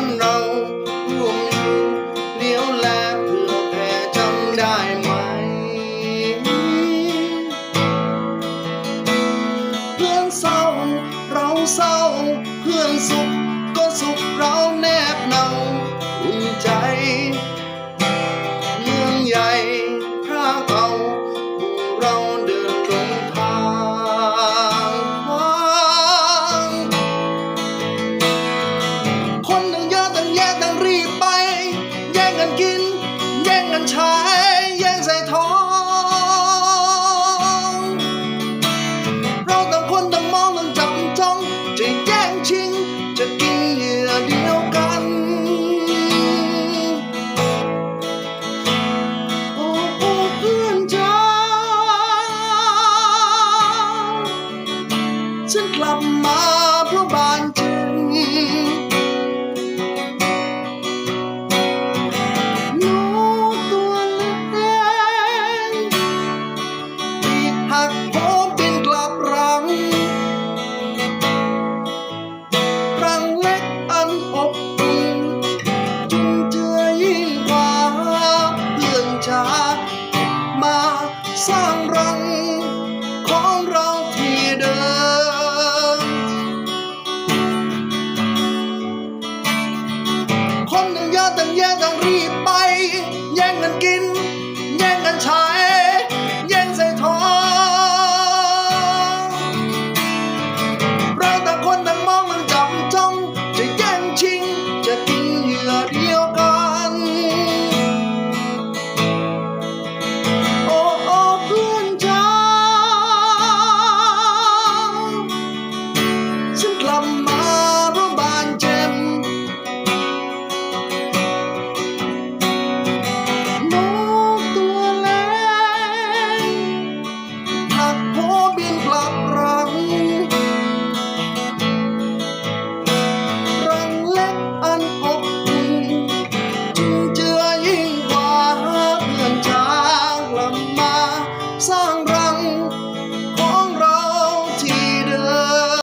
านเราร่วมมือเลี้ยวแลเพื่อแผ่จำได้ไหม เพื่อนเศร้าเราเศร้า เพื่อนสุขก็สุขเราแน่ แยกันใช้แย่งใส่ท้องเราต่างคนต่างมองต่างจับจ้อง จะแย่งชิง จะกินเหยื่อเดียวกัน โอ้โอ้เพื่อนจ้าฉันกลับมาเพราะบานใจ หักโหมบินกลับรัง รังเล็กอันอบอุ่นจุนเจือยิ่งกว่าเพื่อนชามาสร้างรังของเราที่เดิม คนหนึ่งยาตั้งแยะ